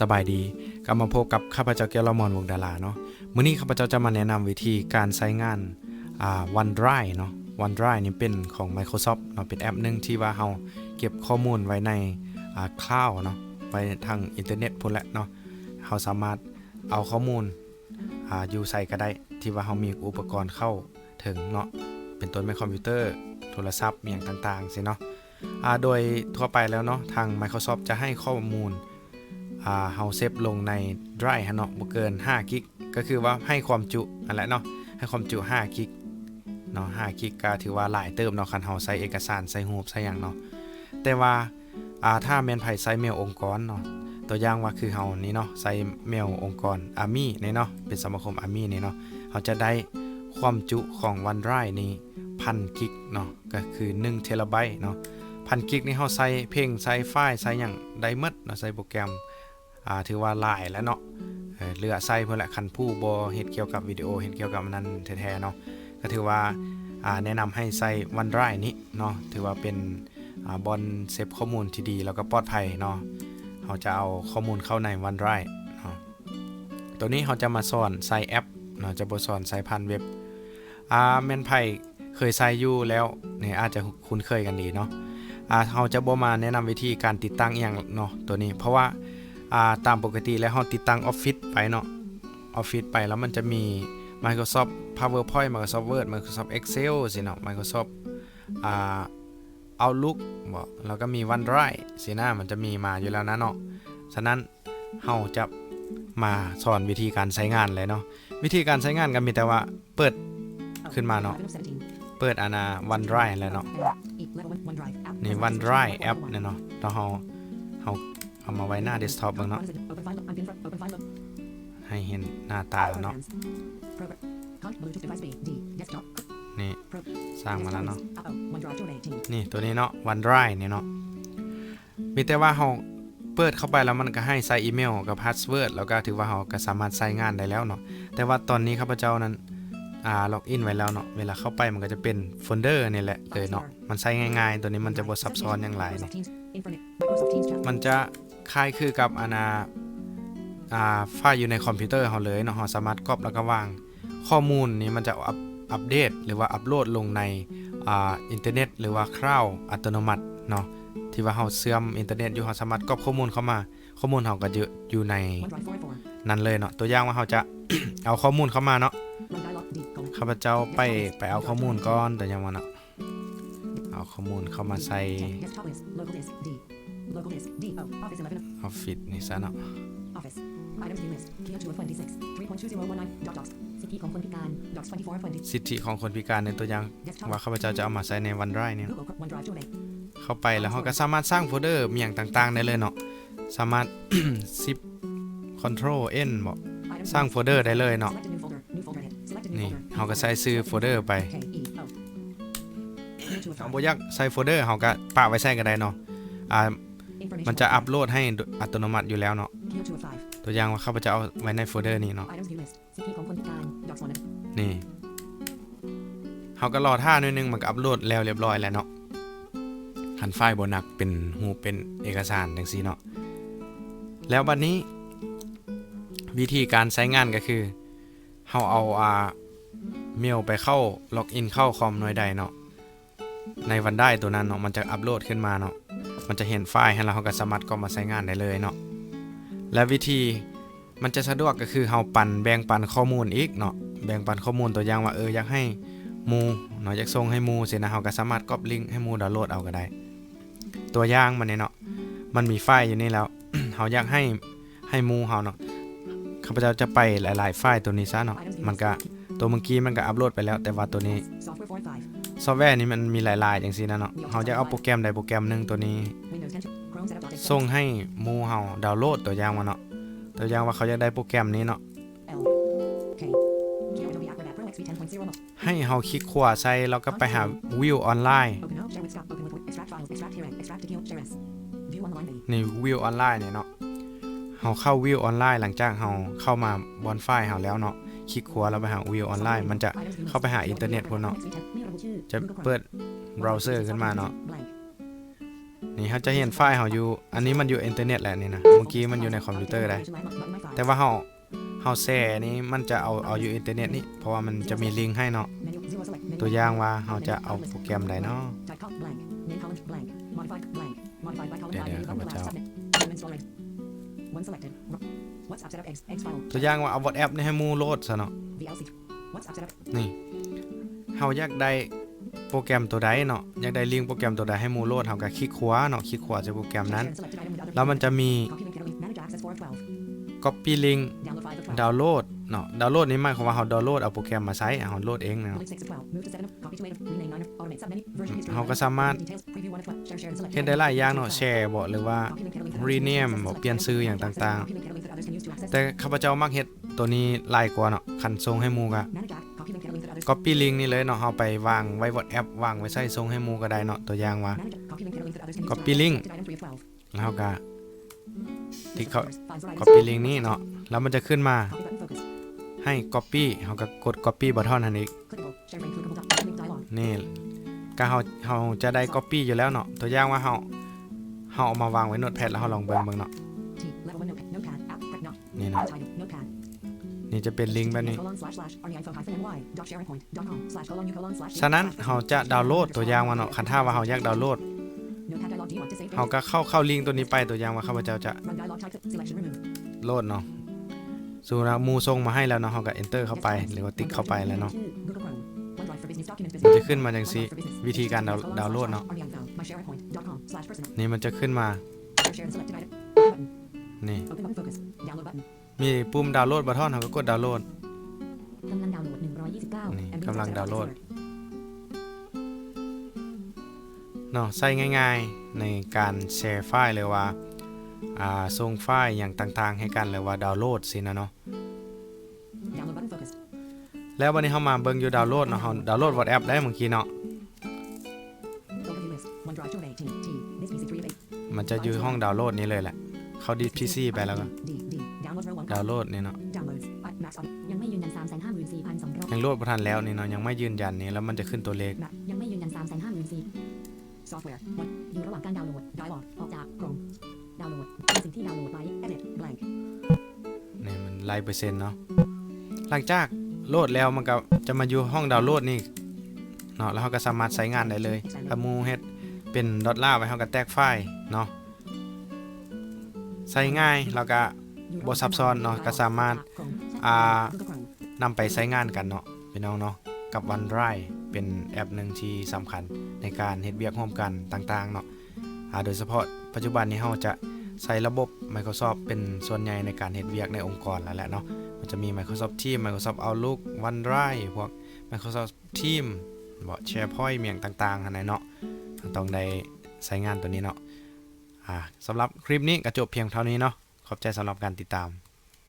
สบายดีกลับมาพบกับข้าพเจ้าแก้วละมอนวงดาราเนาะมื้อนี้ข้าพเจ้าจะมาแนะนำวิธีการใช้งานอ่า OneDrive เนาะ OneDrive นี่เป็นของ Microsoft เนาะเป็นแอปหนึ่งที่ว่าเราเก็บข้อมูลไว้ในอ่าคลาวเนาะไว้ทางอินเทอร์เน็ตพุ่นแหละเนาะเราสามารถเอาข้อมูลอ่าอยู่ใส่ก็ได้ที่ว่าเรามีอุปกรณ์เข้าถึงเนาะเป็นต้นไม้คอมพิวเตอร์โทรศัพท์อย่างต่างๆสิเนาะอ่าโดยทั่วไปแล้วเนาะทาง Microsoft จะให้ข้อมูล เฮาเซฟลงใน Drive ฮะเนาะบ่เกิน5กิกก็คือว่าให้ความจุอันแหละเนาะให้ความจุ5กิกเนาะ5กิกก็ถือว่าหลายเติมเนาะคันเฮาใส่เอกสารใส่รูปใส่หยังเนาะแต่ว่าอ่าถ้าแม่นไผใส่เมลองค์กรเนาะตัวอย่างว่าคือเฮานี่เนาะใส่เมลองค์กร Army นี่เนาะเป็นสมาคม Army นี่เนาะเฮาจะได้ความจุของ OneDrive นี่1,000กิกเนาะก็คือ1เทราไบต์เนาะ1,000กิกนี่เฮาใส่เพลงใส่ไฟล์ใส่หยังได้หมดเนาะใส่โปรแกรม อ่าถือว่าหลายแล้วเนาะเลือใส่เพื่อแหละคันผู้บ่เฮ็ดเกี่ยวกับวิดีโอเฮ็ดเกี่ยวกับนั้นแท้ๆเนาะก็ถือว่าแนะนำให้ใส่ OneDrive นี้เนาะถือว่าเป็นอบอนเซฟข้อมูลที่ดีแล้วก็ปลอดภัยเนาะเราจะเอาข้อมูลเข้าใน OneDrive เนาะตัวนี้เราจะมาสอนใส่แอปเนาะจะบสอนใส่ผ่านเว็บอ่าแมนไผเคยใส่อยู่แล้วเนี่ยอาจจะคุ้นเคยกันดีเนาะอ่าเราจะบ่มาแนะนำวิธีการติดตั้งอย่างเนาะตัวนี้เพราะว่า อ่าตามปกติแล้วเราติดตั้ง Office ไปเนาะ Office ไปแล้วมันจะมี Microsoft PowerPoint Microsoft Word Microsoft Excel สิเนาะ Microsoft อ่า Outlook บ่แล้วก็มี OneDrive สินะมันจะมีมาอยู่แล้วนะเนาะ ฉะนั้นเราจะมาสอนวิธีการใช้งานเลยเนาะ วิธีการใช้งานก็มีแต่ว่าเปิดขึ้นมาเนาะ เปิดอานา OneDrive แล้วเนาะ นี่ OneDrive แอปเนี่ยเนาะแล้วเราเรา เอามาไว้หน้าเดสก์ท็อปบิ่งเนาะให้เห็นหน้าตาเนาะนี่สร้างมาแล้วเนาะนี่ตัวนี้เนาะ OneDrive เนี่ยเนาะมีแต่ว่าเราเปิดเข้าไปแล้วมันก็ให้ใส่อีเมลกับพาสเวิร์ดแล้วก็ถือว่าเราก็สามารถใช้งานได้แล้วเนาะแต่ว่าตอนนี้ข้าพเจ้านั้นอ่าล็อกอินไว้แล้วเนาะเวลาเข้าไปมันก็จะเป็นโฟลเดอร์นี่แหละเลยเนาะมันใช้ง่ายๆ ตัวนี้มันจะบ่ซับซ้อนอย่างไรเนาะมันจะ คล้ายคือกับอนาอ่าไฟล์อยู่ในคอมพิวเตอร์เราเลยเนาะเราสามารถก๊อปแล้วก็วาง ข้อมูลนี้มันจะอัปอัปเดตหรือว่าอัปโหลดลงในอ่าอินเทอร์เน็ต หรือว่าคลาวด์อัตโนมัติเนาะที่ว่าเราเสื่อมอินเทอร์เน็ตอยู่เราสามารถก๊อปข้อมูลเข้ามา ข้อมูลเราก็อยู่อยู่ในนั้นเลยเนาะตัวอย่างว่าเราจะ เอาข้อมูลเข้ามาเนาะข้าพเจ้าไปไปเอาข้อมูลก่อนแต่ยังว่าเนาะเอาข้อมูลเข้ามาใส่ ออฟฟิศนี่ซะเนาะ Office. Items view list. Key 2 of 26. 3.2019. Dot docs. สิทธิของคนพิการ Docs 24 20. สิทธิของคนพิการในตัวอย่าง Desktop. ว่าข้าพเจ้าจะเอามาใส่ใน OneDrive เนี่ย Google OneDrive to link. เข้าไปแล้วเราก็สามารถสร้างโฟลเดอร์มีอย่างต่างๆ ได้เลยเนาะ สามารถ zip control n บอก Items สร้าง view โฟลเดอร์ได้เลยเนาะ Select a new folder. New folder hit. Select a new นี่ folder. เราก็ใส่ซื้อโฟลเดอร์ไป K E O. Key 2 of เอา 5. บ่อยากใส่โฟลเดอร์เราก็ปะไว้ใส่ก็ได้เนาะ อ่า Information. มันจะอัปโหลดให้อัตโนมัติอยู่แล้วเนาะ Key 2 of 5. ตัวอย่างว่าข้าพเจ้าเอาไว้ในโฟลเดอร์นี้เนาะ Items view list. สิทธิของคนพิการ Docs 1. นี่เขาก็รอท่าหนิดนึงมันก็อัปโหลดแล้วเรียบร้อยแล้วเนาะคันไฟล์บหนักเป็นหูปเป็นเอกสารจังซี่เนาะ แล้วบัดนนี้ วิธีการใช้งานก็คือเฮาเอาอ่าเมลไปเข้าล็อกอินเข้าคอมหน่วยใดเนาะ ในวันได้ตัวนั้นเนาะมันจะอัปโหลดขึ้นมาเนาะ มันจะเห็นไฟล์ให้เราก็สามารถก็มาใช้งานได้เลยเนาะและวิธีมันจะสะดวกก็คือเฮาปันแบ่งปันข้อมูลอีกเนาะแบ่งปันข้อมูลตัวอย่างว่าเอออยากให้มูเนาะอยากส่งให้มูสินะเฮาก็สามารถก๊อปลิงก์ให้มูดาวน์โหลดเอาก็ได้ ตัวอย่างมันเนี่ยเนาะมันมีไฟล์อยู่นี่แล้วเฮาอยากให้ให้มูเฮาเนาะข้าพเจ้าจะไปหลาย ๆ ไฟล์ตัวนี้ซะเนาะมันก็ตัวเมื่อกี้มันก็อัปโหลดไปแล้ว แต่ว่าตัวนี้ ซอฟต์แวร์นี้มันมีหลายๆอย่างซี่นะเนาะเฮาจะเอาโปรแกรมใดโปรแกรมหนึงตัวนี้ Windows 10. Chrome setup. dot ส่งให้หมูเฮาดาวน์โหลดตัวอย่างมาเนาะ ตัวอย่างว่าเขาอยากได้โปรแกรมนี้เนาะ L. K. Key Adobe Acrobat Pro XP 10.0. ให้เฮาคลิกขวาใส่แล้วก็ไปหาวิวออนไลน์ Open up. Share with Scott. Open with extract files. Extract here. Extract to Key. Share as. View online. B. ในวิวออนไลน์เนี่ยเนาะเฮาเข้าวิวออนไลน์หลังจากเฮาเข้ามาบนไฟล์เฮาแล้วเนาะคลิกขวาแล้วไปหาวิวออนไลน์มันจะ Items view list. เข้าไปหาอินเทอร์เน็ตพุ่นเนาะ XP 10. ไม่ระบุชื่อจะ Google Chrome. เปิดเบราว์เซอร์ขึ้นมาเนาะ Blank. นี่เขาจะเห็นไฟล์เขาอยู่ อันนี้มันอยู่อินเทอร์เน็ตแหละนี่นะ เมื่อกี้มันอยู่ในคอมพิวเตอร์ได้แต่ว่าเขาเขาแซ่นี้มันจะเอาเอาอยู่อินเทอร์เน็ตนี่ เพราะว่ามันจะมีลิงก์ให้เนาะ Menu zero select. Menu ตัวอย่างว่าเขาจะเอาโปรแกรมใดเนาะ Type column blank. Name column blank. Modified blank. Modified by column Để- by để menu không button có left chào. submit. Elements already. One selected. WhatsApp setup X X file. ตัวอย่างว่าเอา WhatsApp นี่ให้หมูโหลดซะเนาะ VLC. WhatsApp setup. นี่ เฮาอยากได้โปรแกรมตัวใดเนาะอยากได้ลิงก์โปรแกรมตัวใดให้มูโหลดเฮาก็คลิกขวาเนาะคลิกขวาจากโปรแกรมนั้น แล้วมันจะมี copy link download เนาะดาวน์โหลดนี่หมายความว่าเฮาดาวน์โหลดเอาโปรแกรมมาใช้เฮาโหลดเองเนาะเฮาก็สามารถเฮ็ดได้หลายอย่างเนาะแชร์บ่หรือว่า rename บ่เปลี่ยนชื่ออย่างต่างๆ แต่ข้าพเจ้ามักเฮ็ดตัวนี้หลายกว่าเนาะคันส่งให้หมู่ก็ ก็ปริลิงนี่เลยเนาะเอาไปวางไว้บนแอปวางไว้ใส่ทรงให้มูก็ได้เนาะตัวอย่างว่า Copy Link แล้วก็ที่เขาก็ปริลิงนี่เนาะแล้วมันจะขึ้นมาให้ Copy เขาก็กด Copy บัตทอนอันอีกนี่ก็เขาเขาจะได้ Copy อยู่แล้วเนาะตัวอย่างว่าเขาเขาเอามาวางไว้โน้ตแพดแล้วเขาลองเบิ่งเบิ่งเนาะนี่นะ นี่จะเป็นลิงก์แบบนี้ colon slash slash arniiphone hyphen ny dot sharepoint dot com slash colon u colon slash ฉะนั้นเฮาจะดาวน์โหลดตัวอย่างว่าเนาะคันถ้าว่าเฮาอยากดาวน์โหลด notepad dialog do you want to save เฮาก็เข้าเข้าลิงก์ตัวนี้ไปตัวอย่างว่าข้าพเจ้าจะ run dialog type selection remove โหลดเนาะสู่นะหมูส่งมาให้แล้วเนาะเฮาก็ enter เข้าไปหรือว่าติ๊กเข้าไปแล้วเนาะ Google Chrome OneDrive for business documents มัน business จะขึ้นมาจังซี่ OneDrive for business วิธีการดาว colon ดาวน์โหลด slash เนาะ arniiphone mysharepoint dot com slash personal นี่มันจะขึ้นมา share share and selected item button นี่ open button focus download button มีปุ่มดาวน์โหลดบัตทอนเฮาก็กดดาวน์โหลด กำลังดาวน์โหลด129นี่ MB กำลัง setup ดาวน์โหลด password เนาะใช้ง่ายๆในการแชร์ไฟล์เลยว่าอ่าส่งไฟล์อย่างต่างๆ ให้กันเลยว่าดาวน์โหลดสินะเนาะ download button focus แล้ววันนี้เฮามาเบิ่งอยู่ดาวน์โหลดเนาะเฮาดาวน์โหลด WhatsApp ได้เมื่อกี้เนาะ overview list OneDrive 2 of 8 T T this PC 3 of 8มันจะอยู่ห้องดาวน์โหลดนี้เลยแหละ เขาดิส PC ไปแล้วก็ D ดาวน์โหลดนี่เนาะ downloads I- max on ยังไม่ยืนยัน3 5 4 2 0 0ยังโหลดบ่ทันแล้วนี่เนาะยังไม่ยืนยันนี่แล้วมันจะขึ้นตัวเลข map ยังไม่ยืนยัน3 5 4 0 0 software 1อยู่ระหว่างการดาวน์โหลด dialog ออกจาก Chrome ดาวน์โหลดเป็นสิ่งที่ดาวน์โหลดไว้ edit blank นี่มันไล่เปอร์เซ็นต์เนาะหลังจากโหลดแล้วมันก็จะมาอยู่ห้องดาวน์โหลดนี่เนาะแล้วเราก็สามารถใช้งานได้เลยถ้าหมูเฮ็ดเป็นดอทล่าร์ไว้เราก็แตกไฟล์เนาะใช้ง่ายแล้วก็อยู่ บ่ซับซ้อนเนาะก็สามารถอ่านำไปใช้งานกันเนาะพี่น้องเนาะกับ OneDrive เป็นแอปหนึ่งที่สำคัญในการเฮ็ดเวียกร่วมกันต่างๆเนาะอ่าโดยเฉพาะปัจจุบันนี้เราจะใช้ระบบ Microsoft เป็นส่วนใหญ่ในการเฮ็ดเวียกในองค์กรแล้วแหละเนาะมันจะมี Microsoft Teams Microsoft Outlook OneDrive พวก Microsoft Teams บ่ SharePoint เมียงต่างๆหั่นน่ะเนาะต้องได้ใช้งานตัวนี้เนาะอ่าสำหรับคลิปนี้ก็จบเพียงเท่านี้เนาะ ขอบใจสำหรับการติดตาม